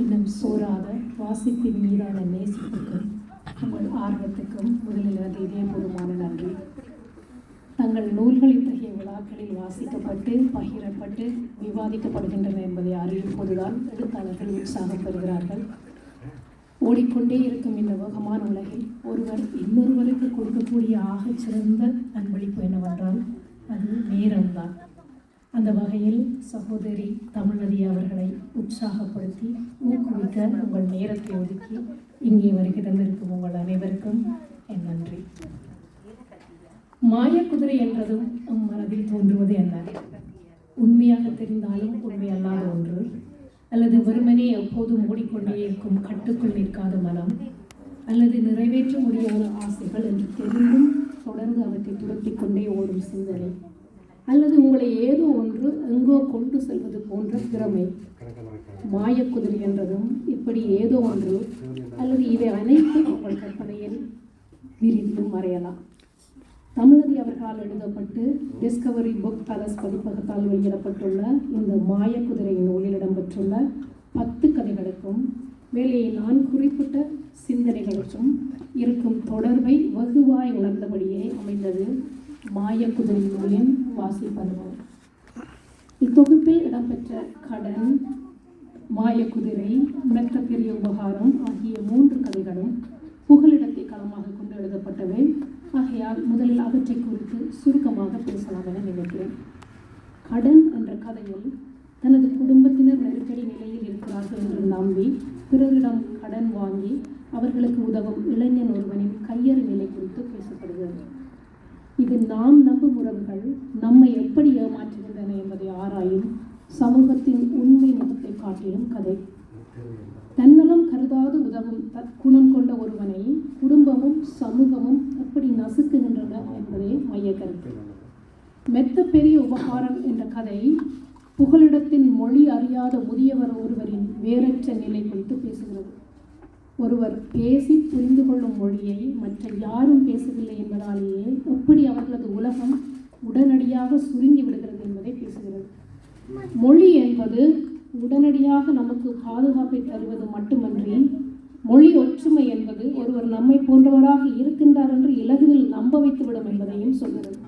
இன்னும் சோறாத வாசிப்பின் மீதான நேசிப்புக்கும் உங்கள் ஆர்வத்துக்கும் முதலில் வந்து இதயபூர்வமான நன்றி. தங்கள் நூல்கள் இத்தகைய விழாக்களில் வாசிக்கப்பட்டு பகிரப்பட்டு விவாதிக்கப்படுகின்றன என்பதை அறியும் போதுதான் எழுத்தாளர்கள் உற்சாகம் பெறுகிறார்கள். ஓடிக்கொண்டே இருக்கும் இந்த வேகமான உலகில் ஒருவர் இன்னொருவருக்கு கொடுக்கக்கூடிய ஆகச் சிறந்த அன்பளிப்பு என்னவென்றால் அது நேரம்தான். அந்த வகையில் சகோதரி தமிழ்நதி அவர்களை உற்சாகப்படுத்தி ஊக்குவிக்க உங்கள் நேரத்தை ஒதுக்கி இங்கே வருகை தந்திருக்கும் உங்கள் அனைவருக்கும் என் நன்றி. மாயக்குதிரை என்றதும் நம் மனதில் தோன்றுவது என்ன? உண்மையாக தெரிந்தாலும் உண்மையல்லாத ஒன்று. அல்லது வெறுமனே எப்போதும் ஓடிக்கொண்டே இருக்கும் கட்டுக்குள் நிற்காத மனம். அல்லது நிறைவேற்ற முடியாத ஆசைகள் என்று தெரிந்தும் தொடர்ந்து அவற்றை துரத்தி கொண்டே ஓடும் சிந்தனை. அல்லது உங்களை ஏதோ ஒன்று எங்கோ கொண்டு செல்வது போன்ற திறமை. மாயக்குதிரை என்றதும் இப்படி ஏதோ ஒன்று அல்லது இவை அனைத்தும் உங்கள் கற்பனையில் விரிந்து மறையலாம். தமிழதி அவர்களால் எழுதப்பட்டு டிஸ்கவரி புக் பேலஸ் பதிப்பகத்தால் வெளியிடப்பட்டுள்ள இந்த மாயக்குதிரை நூலில் இடம்பெற்றுள்ள பத்து கதைகளுக்கும் வேலையை நான் குறிப்பிட்ட சிந்தனைகளுக்கும் இருக்கும் தொடர்பை வெகுவாய் உணர்ந்தபடியே அமைந்தது மாயக்குதிரை நூலின் வாசிப்பனுபவம் இத்தொகுப்பில் இடம்பெற்ற கடன் மாயக்குதிரை மெத்த பெரிய உபகாரம் ஆகிய மூன்று கதைகளும் புகலிடத்தை களமாக கொண்டு எழுதப்பட்டவை. ஆகையால் முதலில் அவற்றை குறித்து சுருக்கமாக பேசலாம் என நினைக்கிறேன். கடன் என்ற கதையில் தனது குடும்பத்தினர் நெருக்கடி நிலையில் இருக்கிறார்கள் என்று நம்பி பிறரிடம் கடன் வாங்கி அவர்களுக்கு உதவும் இளைஞன் ஒருவனின் கையறு நிலை குறித்து பேசப்படுகிறது. இது நாம் நம்பும் உறவுகள் நம்மை எப்படி ஏமாற்றுகின்றன என்பதை ஆராயும் சமூகத்தின் உண்மை முகத்தை காட்டிலும் கதை. தன்னலம் கருதாது உதவும் தற்குணம் கொண்ட ஒருவனை குடும்பமும் சமூகமும் எப்படி நசுக்குகின்றன என்பதே மைய கருத்து. மெத்த பெரிய உபகாரம் என்ற கதை புகலிடத்தின் மொழி அறியாத முதியவர் ஒருவரின் வேறற்ற நிலை குறித்து பேசுகிறது. ஒருவர் பேசி புரிந்து கொள்ளும் மொழியை மற்ற யாரும் பேசவில்லை என்பதாலேயே எப்படி அவர்களது உலகம் உடனடியாக சுருங்கி விடுகிறது என்பதை பேசுகிறது. மொழி என்பது உடனடியாக நமக்கு பாதுகாப்பை தருவது மட்டுமன்றி மொழி ஒற்றுமை என்பது ஒருவர் நம்மை போன்றவராக இருக்கின்றார் என்று இலகுவில் நம்ப வைத்துவிடும் என்பதையும் சொல்கிறது.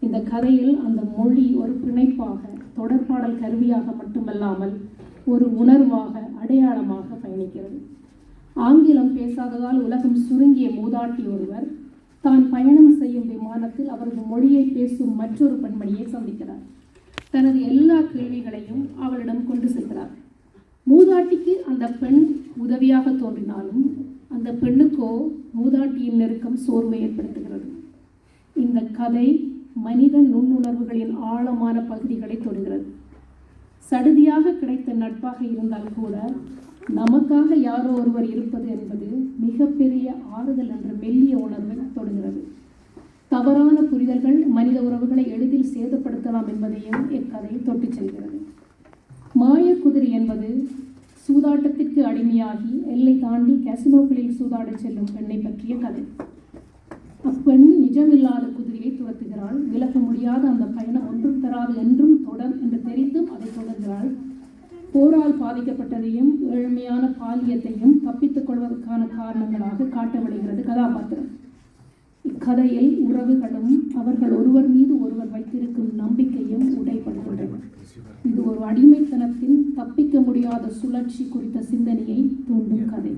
இந்த கதையில் அந்த மொழி ஒரு பிணைப்பாக தொடர்பாடல் கருவியாக மட்டுமல்லாமல் ஒரு உணர்வாக அடையாளமாக பயணிக்கிறது. ஆங்கிலம் பேசாததால் உலகம் சுருங்கிய மூதாட்டி ஒருவர் தான் பயணம் செய்யும் விமானத்தில் அவரது மொழியை பேசும் மற்றொரு பெண்மணியை சந்திக்கிறார். தனது எல்லா கேள்விகளையும் அவளிடம் கொண்டு செல்கிறார். மூதாட்டிக்கு அந்த பெண் உதவியாக தோன்றினாலும் அந்த பெண்ணுக்கோ மூதாட்டியின் நெருக்கம் சோர்வை ஏற்படுத்துகிறது. இந்த கதை மனித நுண்ணுணர்வுகளின் ஆழமான பகுதிகளை தொடுகிறது. சடுதியாக கிடைத்த நட்பாக இருந்தால் கூட நமக்காக யாரோ ஒருவர் இருப்பது என்பது மிகப்பெரிய ஆறுதல் என்ற மெல்லிய உணர்வை தொடுகிறது. தவறான புரிதல்கள் மனித உறவுகளை எளிதில் சேதப்படுத்தலாம் என்பதையும் இக்கதை தொட்டுச் செல்கிறது. மாயக்குதிரை என்பது சூதாட்டத்திற்கு அடிமையாகி எல்லை தாண்டி கேசினோக்களில் சூதாடச் செல்லும் பெண்ணை பற்றிய கதை. அப்பெண் நிஜமில்லாத குதிரையை துரத்துகிறாள். விலக முடியாத அந்த பயணம் ஒன்றும் தராது என்றும் தொடர் என்று தெரிந்தும் அதை தொடர்கிறாள் போரால் பாதிக்கப்பட்டதையும் ஏழ்மையான பாலியத்தையும் தப்பித்துக் கொள்வதற்கான காரணங்களாக காட்டப்படுகிறது கதாபாத்திரம். இக்கதையில் உறவுகளும் அவர்கள் ஒருவர் மீது ஒருவர் வைத்திருக்கும் நம்பிக்கையும் உடைப்படுகின்றன இது ஒரு அடிமைத்தனத்தின் தப்பிக்க முடியாத சுழற்சி குறித்த சிந்தனையை தூண்டும் கதை.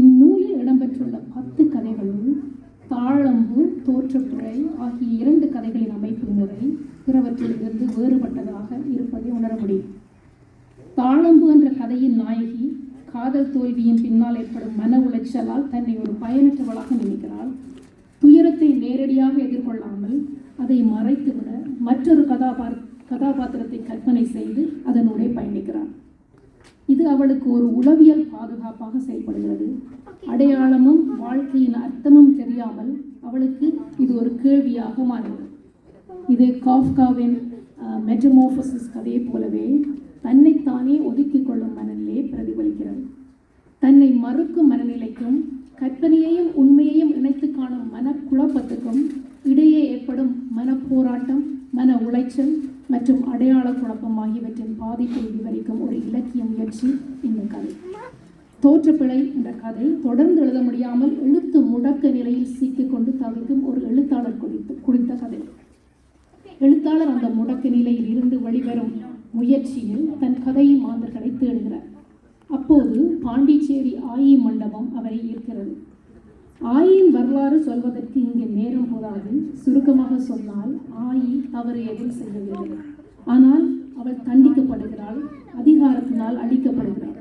இந்நூலில் இடம்பெற்றுள்ள பத்து கதைகளுள் தாழம்பு தோற்றப்புரை ஆகிய இரண்டு கதைகளின் அமைப்பு முறை பிறவற்றிலிருந்து வேறுபட்டதாக இருப்பதை உணர முடியும் தாழம்பு என்ற கதையின் நாயகி காதல் தோல்வியின் பின்னால் ஏற்படும் மன உளைச்சலால் தன்னை ஒரு பயனற்றவளாக நினைக்கிறாள். துயரத்தை நேரடியாக எதிர்கொள்ளாமல் அதை மறைத்துவிட மற்றொரு கதாபார் கதாபாத்திரத்தை கற்பனை செய்து அதனுடைய பயணிக்கிறாள். இது அவளுக்கு ஒரு உளவியல் பாதுகாப்பாக செயல்படுகிறது. அடையாளமும் வாழ்க்கையின் அர்த்தமும் தெரியாமல் அவளுக்கு இது ஒரு கேள்வியாக மாறுகிறது. இது காஃப்காவின் மெட்டமோஃபசிஸ் கதையை போலவே தன்னைத்தானே ஒதுக்கிக் கொள்ளும் மனநிலையை பிரதிபலிக்கிறது. தன்னை மறுக்கும் மனநிலைக்கும் கற்பனையையும் உண்மையையும் இணைத்து காணும் மனக்குழப்பத்துக்கும் இடையே ஏற்படும் மனப்போராட்டம் மன உளைச்சல் மற்றும் அடையாள குழப்பம் ஆகியவற்றின் பாதிப்பை விவரிக்கும் ஒரு இலக்கிய முயற்சி இந்த கதை. தோற்றப்பிழை என்ற கதை தொடர்ந்து எழுத முடியாமல் எழுத்து முடக்க நிலையில் சிக்கிக்கொண்டு தவிர்க்கும் ஒரு எழுத்தாளர் குறித்து குறித்த கதை. எழுத்தாளர் அந்த முடக்க நிலையில் இருந்து வெளிவரும் முயற்சியில் தன் கதையை மாந்தர்களை தேடுகிறார். அப்போது பாண்டிச்சேரி ஆயி மண்டபம் அவரை ஈர்க்கிறது. ஆயின் வரலாறு சொல்வதற்கு இங்கே நேரம் போதாது. சுருக்கமாக சொன்னால் ஆயி தவறு எதுவும் செய்யவில்லை. ஆனால் அவள் தண்டிக்கப்படுகிறாள் அதிகாரத்தினால் அழிக்கப்படுகிறாள்.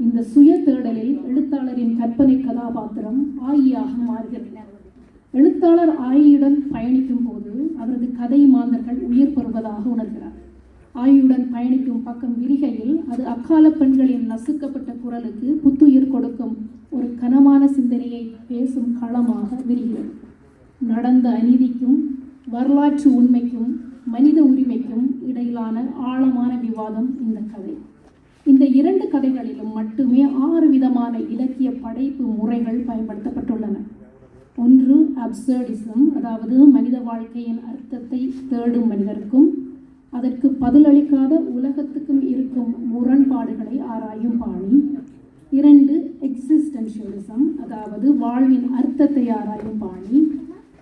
இந்த சுய தேடலில் எழுத்தாளரின் கற்பனை கதாபாத்திரம் ஆயியாக மாறுகிறது. எழுத்தாளர் ஆயியுடன் பயணிக்கும் போது அவரது கதை மாந்தர்கள் உயிர் பெறுவதாக உணர்கிறார். ஆயுடன் பயணிக்கும் பக்கம் விரிகையில் அது அக்கால பெண்களின் நசுக்கப்பட்ட குரலுக்கு புத்துயிர் கொடுக்கும் ஒரு கனமான சிந்தனையை பேசும் களமாக விரிகிறது. நடந்த அநீதிக்கும் வரலாற்று உண்மைக்கும் மனித உரிமைக்கும் இடையிலான ஆழமான விவாதம் இந்த கதை. இந்த இரண்டு கதைகளிலும் மட்டுமே ஆறு விதமான இலக்கிய படைப்பு முறைகள் பயன்படுத்தப்பட்டுள்ளன. ஒன்று அப்சர்டிசம் அதாவது மனித வாழ்க்கையின் அர்த்தத்தை தேடும் மனிதருக்கும் அதற்கு பதிலளிக்காத உலகத்துக்கும் இருக்கும் முரண்பாடுகளை ஆராயும் பாணி. இரண்டு எக்ஸிஸ்டன்ஷியலிசம் அதாவது வாழ்வின் அர்த்தத்தை ஆராயும் பாணி.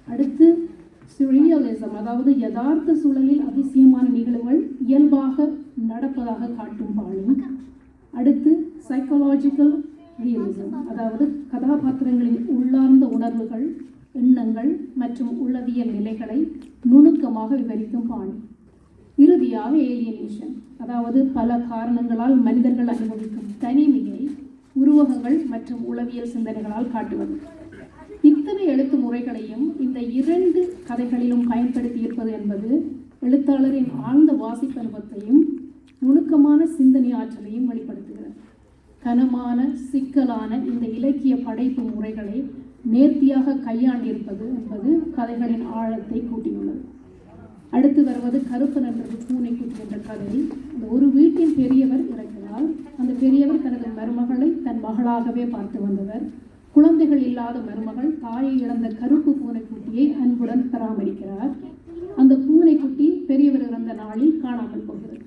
அடுத்து சுழியலிசம் அதாவது யதார்த்த சூழலில் அதிசயமான நிகழ்வுகள் இயல்பாக நடப்பதாக காட்டும் பாணி. அடுத்து சைக்காலஜிக்கல் ரியலிசம் அதாவது கதாபாத்திரங்களின் உள்ளார்ந்த உணர்வுகள் எண்ணங்கள் மற்றும் உளவியல் நிலைகளை நுணுக்கமாக விவரிக்கும் பாணி. இறுதியாக ஏலியனேஷன் அதாவது பல காரணங்களால் மனிதர்கள் அனுபவிக்கும் தனிமையை உருவகங்கள் மற்றும் உளவியல் சிந்தனைகளால் காட்டுவது. இத்தனை எழுத்து முறைகளையும் இந்த இரண்டு கதைகளிலும் பயன்படுத்தி இருப்பது என்பது எழுத்தாளரின் ஆழ்ந்த வாசிப்பருவத்தையும் நுணுக்கமான சிந்தனை ஆற்றலையும் வெளிப்படுத்துகிறது. கனமான சிக்கலான இந்த இலக்கிய படைப்பு முறைகளை நேர்த்தியாக கையாண்டிருப்பது என்பது கதைகளின் ஆழத்தை கூட்டியுள்ளது. அடுத்து வருவது கருப்பு நன்றது பூனைக்குட்டி என்ற கதை அந்த ஒரு வீட்டின் பெரியவர் இறக்கிறார் அந்த பெரியவர் தனது மருமகளை தன் மகளாகவே பார்த்து வந்தவர். குழந்தைகள் இல்லாத மருமகள் தாயை இழந்த கருப்பு பூனைக்குட்டியை அன்புடன் பராமரிக்கிறார். அந்த பூனைக்குட்டி பெரியவர் இறந்த நாளில் காணாமல் போகிறது.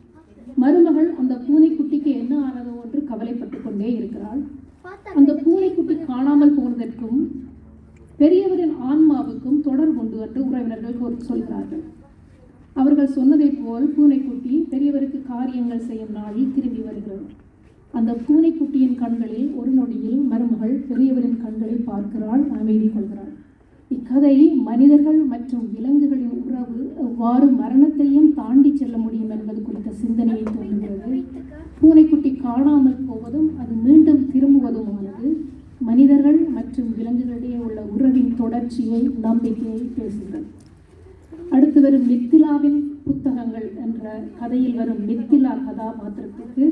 மருமகள் அந்த பூனைக்குட்டிக்கு என்ன ஆனதோ என்று கவலைப்பட்டு கொண்டே இருக்கிறாள். அந்த பூனைக்குட்டி காணாமல் போனதற்கும் பெரியவரின் ஆன்மாவுக்கும் தொடர்புண்டு என்று உறவினர்கள் சொல்கிறார்கள். அவர்கள் சொன்னதைப் போல் பூனைக்குட்டி பெரியவருக்கு காரியங்கள் செய்யும் நாளில் திரும்பி வருகிறது அந்த பூனைக்குட்டியின் கண்களில் ஒரு நொடியில் மருமகள் பெரியவரின் கண்களை பார்க்கிறாள் அமைதி கொள்கிறாள். இக்கதை மனிதர்கள் மற்றும் விலங்குகளின் உறவு எவ்வாறு மரணத்தையும் தாண்டி செல்ல முடியும் என்பது குறித்த சிந்தனையை தோன்றுகிறது பூனைக்குட்டி காணாமல் போவதும் அது மீண்டும் திரும்புவதுமானது. மனிதர்கள் மற்றும் விலங்குகளிடையே உள்ள உறவின் தொடர்ச்சியை நம்பிக்கையை பேசுகிறது. அடுத்து வரும் மித்திலாவின் புத்தகங்கள் என்ற கதையில் வரும் மித்திலா கதாபாத்திரத்துக்கு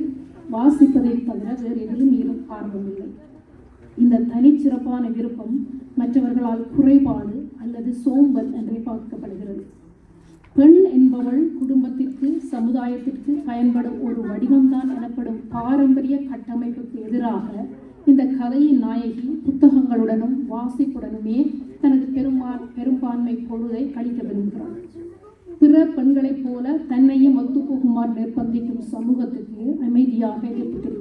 வாசிப்பதை தவிர வேறு எதிலும் இரும் ஆர்வமில்லை இந்த தனிச்சிறப்பான விருப்பம் மற்றவர்களால் குறைபாடு அல்லது சோம்பல் என்றே பார்க்கப்படுகிறது. பெண் என்பவள் குடும்பத்திற்கு சமுதாயத்திற்கு பயன்படும் ஒரு வடிவம்தான் எனப்படும் பாரம்பரிய கட்டமைப்புக்கு எதிராக இந்த கதையின் நாயகி புத்தகங்களுடனும் வாசிப்புடனுமே தனது பெரும்பா பெரும்பான்மை பொழுதை கழிக்க விரும்புகிறார் பிற பெண்களைப் போல தன்னையும் ஒத்துப்போகுமாறு நிர்பந்திக்கும் சமூகத்துக்கு அமைதியாக எதிர்ப்பு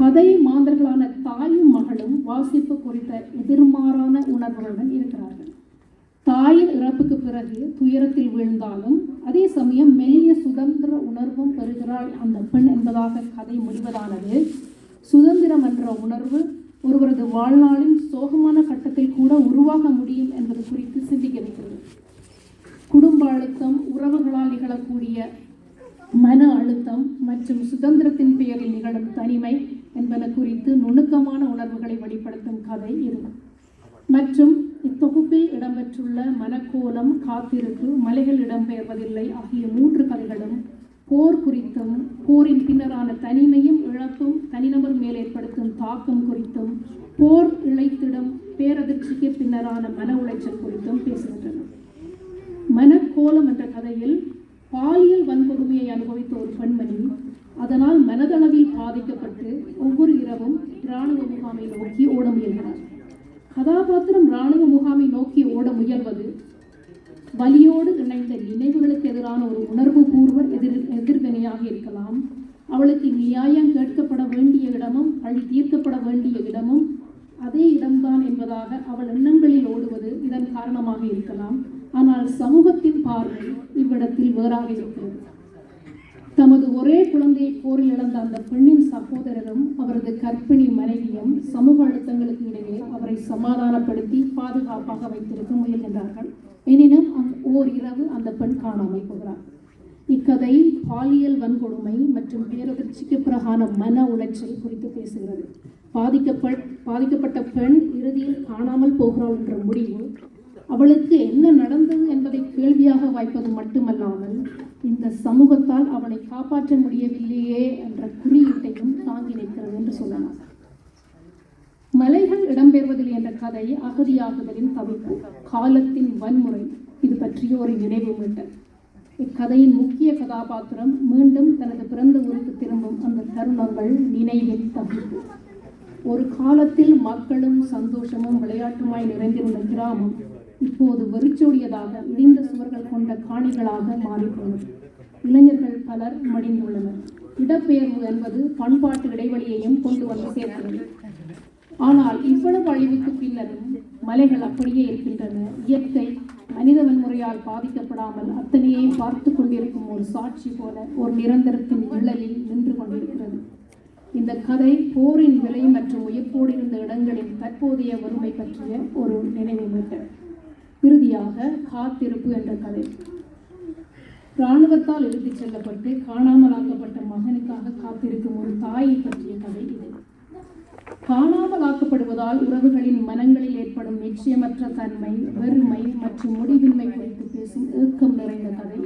கதை மாந்தர்களான தாயும் மகளும் வாசிப்பு குறித்த எதிர்மாறான உணர்வுகளுடன் இருக்கிறார்கள். தாயின் இறப்புக்கு பிறகு துயரத்தில் வீழ்ந்தாலும் அதே சமயம் மெல்லிய சுதந்திர உணர்வும் பெறுகிறாள் அந்த பெண் என்பதாக கதை முடிவதானது. சுதந்திரம் என்ற உணர்வு ஒருவரது வாழ்நாளின் சோகமான கட்டத்தில் கூட உருவாக முடியும் என்பது குறித்து சிந்திக்க வைக்கிறது குடும்ப அழுத்தம் உறவுகளால் நிகழக்கூடிய மன அழுத்தம் மற்றும் சுதந்திரத்தின் பெயரில் நிகழும் தனிமை என்பன குறித்து நுணுக்கமான உணர்வுகளை வெளிப்படுத்தும் கதை இது. மற்றும் இத்தொகுப்பில் இடம்பெற்றுள்ள மனக்கோலம் காத்திருப்பு மலைகள் இடம்பெயர்வதில்லை ஆகிய மூன்று கதைகளும் போர் குறித்தும் போரின் பின்னரான தனிமையும் இழப்பும் தனிநபர் மேல் ஏற்படுத்தும் தாக்கம் குறித்தும் போர் இழைத்திடும் பேரதிர்ச்சிக்கு பின்னரான மன உளைச்சல் குறித்தும் பேசுகின்றன மனக்கோலம் என்ற கதையில் பாலியல் வன்கொடுமையை அனுபவித்த ஒரு பெண்மணி அதனால் மனதளவில் பாதிக்கப்பட்டு ஒவ்வொரு இரவும் இராணுவ முகாமை நோக்கி ஓட முயல்கிறார். கதாபாத்திரம் இராணுவ முகாமை நோக்கி ஓட முயல்வது வலியோடு இணைந்த நினைவுகளுக்கு எதிரான ஒரு உணர்வு பூர்வ எதிர் எதிர்வினையாக இருக்கலாம். அவளுக்கு நியாயம் கேட்கப்பட வேண்டிய இடமும் பழி தீர்க்கப்பட வேண்டிய இடமும் அதே இடம்தான் என்பதாக அவள் எண்ணங்களில் ஓடுவது இதன் காரணமாக இருக்கலாம். ஆனால் சமூகத்தின் பார்வை இவ்விடத்தில் வேறாக இருக்கிறது. தமது ஒரே குழந்தையை போரில் இழந்த அந்த பெண்ணின் சகோதரரும் அவரது கர்ப்பிணி மனைவியும் சமூக அழுத்தங்களுக்கு இடையே அவரை சமாதானப்படுத்தி பாதுகாப்பாக வைத்திருக்க முயல்கின்றார்கள். எனினும் அந் ஓர் இரவு அந்த பெண் காணாமல் போகிறார் இக்கதை பாலியல் வன்கொடுமை மற்றும் பேரதிர்ச்சிக்கு பிறகான மன உளைச்சல் குறித்து பேசுகிறது. பாதிக்கப்பட் பாதிக்கப்பட்ட பெண் இறுதியில் காணாமல் போகிறாள் என்ற முடிவு அவளுக்கு என்ன நடந்தது என்பதை கேள்வியாக வாய்ப்பது மட்டுமல்லாமல் இந்த சமூகத்தால் அவளை காப்பாற்ற முடியவில்லையே என்ற குறியீட்டையும் தாங்கி நிற்கிறது என்று சொல்லலாம். மலைகள் இடம்பெறுவதில் என்ற கதை அகதியாகுதலின் தவிப்பு காலத்தின் வன்முறை இது பற்றிய ஒரு நினைவு மீட்டல். இக்கதையின் முக்கிய கதாபாத்திரம் மீண்டும் தனது பிறந்த ஊருக்கு திரும்பும் அந்த தருணங்கள் நினைவின் தவிப்பு. ஒரு காலத்தில் மக்களும் சந்தோஷமும் விளையாட்டுமாய் நிறைந்திருந்த கிராமம் இப்போது வெறிச்சோடியதாக இடிந்த சுவர்கள் கொண்ட காணிகளாக மாறிப்போனது இளைஞர்கள் பலர் மடிந்துள்ளனர். இடப்பெயர்வு என்பது பண்பாட்டு இடைவெளியையும் கொண்டு வந்து சேர்க்கிறது. ஆனால் இவ்வளவு அழிவுக்கு பின்னரும் மலைகள் அப்படியே இருக்கின்றன. இயற்கை மனித வன்முறையால் பாதிக்கப்படாமல் அத்தனையை பார்த்து கொண்டிருக்கும் ஒரு சாட்சி போல ஒரு நிரந்தரத்தின் நிழலில் நின்று கொண்டிருக்கிறது. இந்த கதை போரின் விலை மற்றும் உயிர்ப்போடு இருந்த இடங்களின் தற்போதைய வறுமை பற்றிய ஒரு நினைவு மீட்டல் இறுதியாக காத்திருப்பு என்ற கதை. இராணுவத்தால் எழுதி செல்லப்பட்டு காணாமலாக்கப்பட்ட மகனுக்காக காத்திருக்கும் ஒரு தாயை பற்றிய கதை இது. காணாமல் ஆக்கப்படுவதால் உறவுகளின் மனங்களில் ஏற்படும் நிச்சயமற்ற தன்மை வெறுமை மற்றும் முடிவின்மை குறித்து பேசும் ஏக்கம் நிறைந்த கதை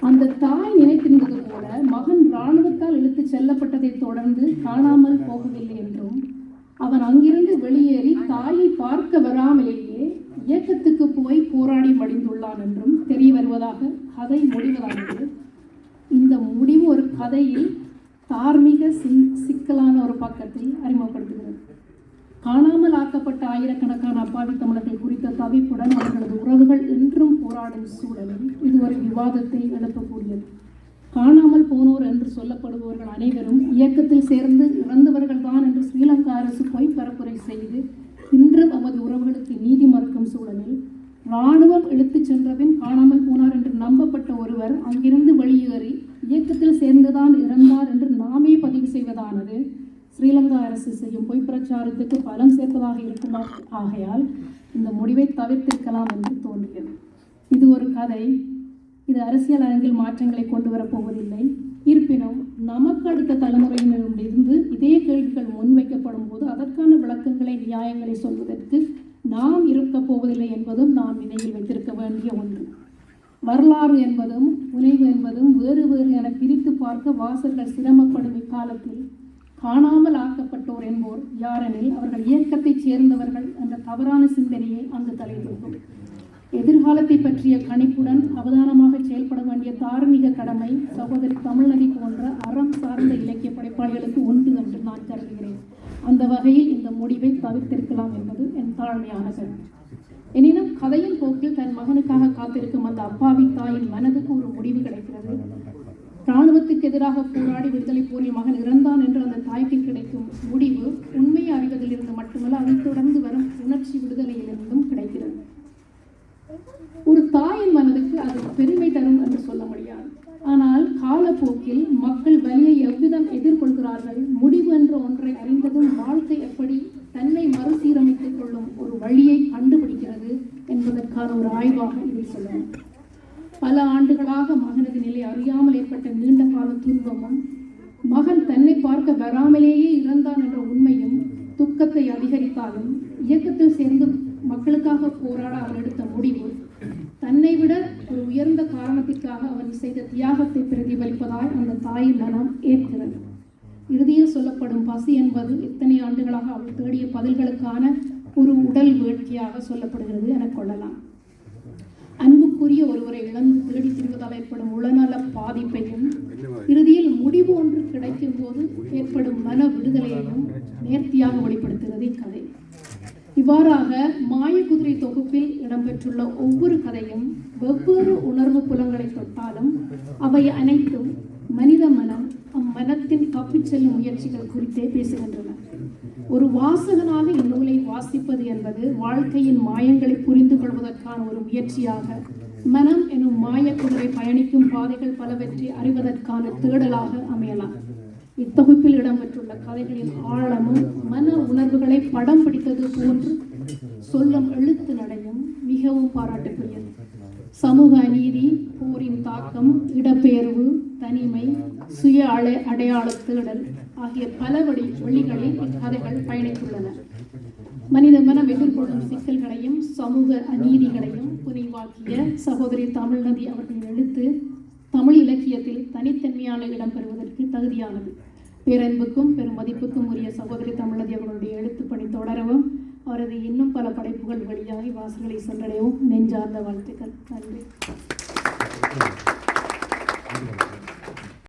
அந்த தாய் நினைத்திருந்தது போல மகன் இராணுவத்தால் இழுத்துச் செல்லப்பட்டதை தொடர்ந்து காணாமல் போகவில்லை என்றும் அவன் அங்கிருந்து வெளியேறி தாயை பார்க்க வராமலேயே இயக்கத்துக்கு போய் போராடி மடிந்துள்ளான் என்றும் தெரிய வருவதாக கதை முடிவதாகிறது இந்த முடிவு ஒரு கதையில் தார்மீக சிக்கலான ஒரு பக்கத்தை அறிமுகப்படுத்துகிறது காணாமல் ஆக்கப்பட்ட ஆயிரக்கணக்கான அப்பாவி தமிழர்கள் குறித்த தவிப்புடன் அவர்களது உறவுகள் என்றும் போராடும் சூழலில் இது ஒரு விவாதத்தை எழுப்பக்கூடியது. காணாமல் போனோர் என்று சொல்லப்படுபவர்கள் அனைவரும் இயக்கத்தில் சேர்ந்து இறந்தவர்கள் தான் என்று ஸ்ரீலங்கா அரசு போய் பரப்புரை செய்து இன்றும் நமது உறவுகளுக்கு நீதி மறுக்கும் சூழலில் இராணுவம் இழுத்துச் சென்றபின் காணாமல் போனார் என்று நம்பப்பட்ட ஒருவர் அங்கிருந்து வெளியேறி இயக்கத்தில் சேர்ந்துதான் இறந்தார் என்று நாமே பதிவு செய்வதானது ஸ்ரீலங்கா அரசு செய்யும் பொய் பிரச்சாரத்துக்கு பலம் சேர்ப்பதாக இருக்குமா ஆகையால் இந்த முடிவை தவிர்த்திருக்கலாம் என்று தோன்றியது இது ஒரு கதை இது அரசியல் அரங்கில் மாற்றங்களை கொண்டு வரப்போவதில்லை இருப்பினும் நமக்கு அடுத்த தலைமுறையினரிடமிருந்து இதே கேள்விகள் முன்வைக்கப்படும் போது அதற்கான விளக்கங்களை நியாயங்களை சொல்வதற்கு நாம் இருக்கப் போவதில்லை என்பதும் நாம் நினைவில் வைத்திருக்க வேண்டிய ஒன்று. வரலாறு என்பதும் புனைவு என்பதும் வேறு வேறு என பிரித்து பார்க்க வாசகர்கள் சிரமப்படும் இக்காலத்தில் காணாமல் ஆக்கப்பட்டோர் என்போர் யாரெனில் அவர்கள் இயக்கத்தைச் சேர்ந்தவர்கள் என்ற தவறான சிந்தனையை அங்கு தலைத்தூக்கும் எதிர்காலத்தை பற்றிய கணிப்புடன் அவதானமாக செயல்பட வேண்டிய தார்மீக கடமை சகோதரி தமிழ்நதி போன்ற அறம் சார்ந்த இலக்கிய படைப்பாளிகளுக்கு உண்டு என்று நான் கருதுகிறேன். அந்த வகையில் இந்த முடிவை தவிர்த்திருக்கலாம் என்பது என் தாழ்மையான கருத்து. எனினும் கதையின் போக்கில் தன் மகனுக்காக காத்திருக்கும் அந்த அப்பாவி தாயின் மனதுக்கு ஒரு முடிவு கிடைக்கிறது. இராணுவத்துக்கு எதிராக போராடி விடுதலை போரில் மகன் இறந்தான் என்று அந்த தாய்க்கு கிடைக்கும் முடிவு உண்மையை அறிவதிலிருந்து மட்டுமல்ல அதைத் தொடர்ந்து வரும் உணர்ச்சி விடுதலையிலிருந்தும் கிடைக்கிறது. ஒரு தாயின் மனதுக்கு அது பெருமை தரும் என்று சொல்ல முடியாது. ஆனால் காலப்போக்கில் மக்கள் வலியை எவ்விதம் எதிர்கொள்கிறார்கள் முடிவு என்ற ஒன்றை அறிந்ததும் வாழ்க்கை எப்படி தன்னை மறுசீரமைத்துக் கொள்ளும் ஒரு வழியை கண்டுபிடிக்கிறது என்பதற்கான ஒரு ஆய்வாக இதை சொல்லலாம். பல ஆண்டுகளாக மகனது நிலை அறியாமல் ஏற்பட்ட நீண்ட கால துன்பமும் மகன் தன்னை பார்க்க வராமலேயே இறந்தான் என்ற உண்மையும் துக்கத்தை அதிகரித்தாலும் இயக்கத்தில் சேர்ந்து மக்களுக்காக போராட அவர் எடுத்த முடிவு தன்னை விட ஒரு உயர்ந்த காரணத்திற்காக அவன் செய்த தியாகத்தை பிரதிபலிப்பதாய் அந்த தாயின் மனம் ஏற்கிறது. இறுதியில் சொல்லப்படும் பசி என்பது இத்தனை ஆண்டுகளாக அவள் தேடிய பதில்களுக்கான ஒரு உடல் வேட்கையாக சொல்லப்படுகிறது என கொள்ளலாம். அன்புக்குரிய ஒருவரை இழந்து தேடி திரிவதால் ஏற்படும் உளநல பாதிப்பையும் இறுதியில் முடிவு ஒன்று கிடைக்கும் போது ஏற்படும் மன விடுதலையையும் நேர்த்தியாக வெளிப்படுத்துகிறது இக்கதை. இவ்வாறாக மாயக்குதிரை தொகுப்பில் இடம்பெற்றுள்ள ஒவ்வொரு கதையும் வெவ்வேறு உணர்வு புலங்களை தொட்டாலும் அவை அனைத்தும் மனித மனம் அம்மனத்தின் தப்பிச் செல்லும் முயற்சிகள் குறித்தே பேசுகின்றன. ஒரு வாசகனாக இந்நூலை வாசிப்பது என்பது வாழ்க்கையின் மாயங்களை புரிந்து கொள்வதற்கான ஒரு முயற்சியாக மனம் எனும் மாயக்குதிரை பயணிக்கும் பாதைகள் பலவற்றை அறிவதற்கான தேடலாக அமையலாம். இத்தொகுப்பில் இடம்பெற்றுள்ள கதைகளின் ஆழமும் மன உணர்வுகளை படம் பிடித்தது போன்று சொல்லும் எழுத்து நடையும் மிகவும் பாராட்டுக்குரியது. சமூக அநீதி போரின் தாக்கம் இடப்பெயர்வு தனிமை சுய அடை அடையாள தேடல் ஆகிய பல வழி வழிகளில் இக்கதைகள் பயணித்துள்ளன. மனித மனம் எதிர்கொள்ளும் சிக்கல்களையும் சமூக அநீதிகளையும் புனைவாக்கிய சகோதரி தமிழ்நதி அவர்களின் எழுத்து தமிழ் இலக்கியத்தில் தனித்தன்மையான இடம் பெறுவதற்கு தகுதியானது. பேரன்புக்கும் பெரும் மதிப்புக்கும் உரிய சகோதரி தமிழதி அவர்களுடைய எழுத்துப்பணி தொடரவும் அவரது இன்னும் பல படைப்புகள் வழியாகி வாசல்களை சென்றடையவும் நெஞ்சார்ந்த வாழ்த்துக்கள். நன்றி.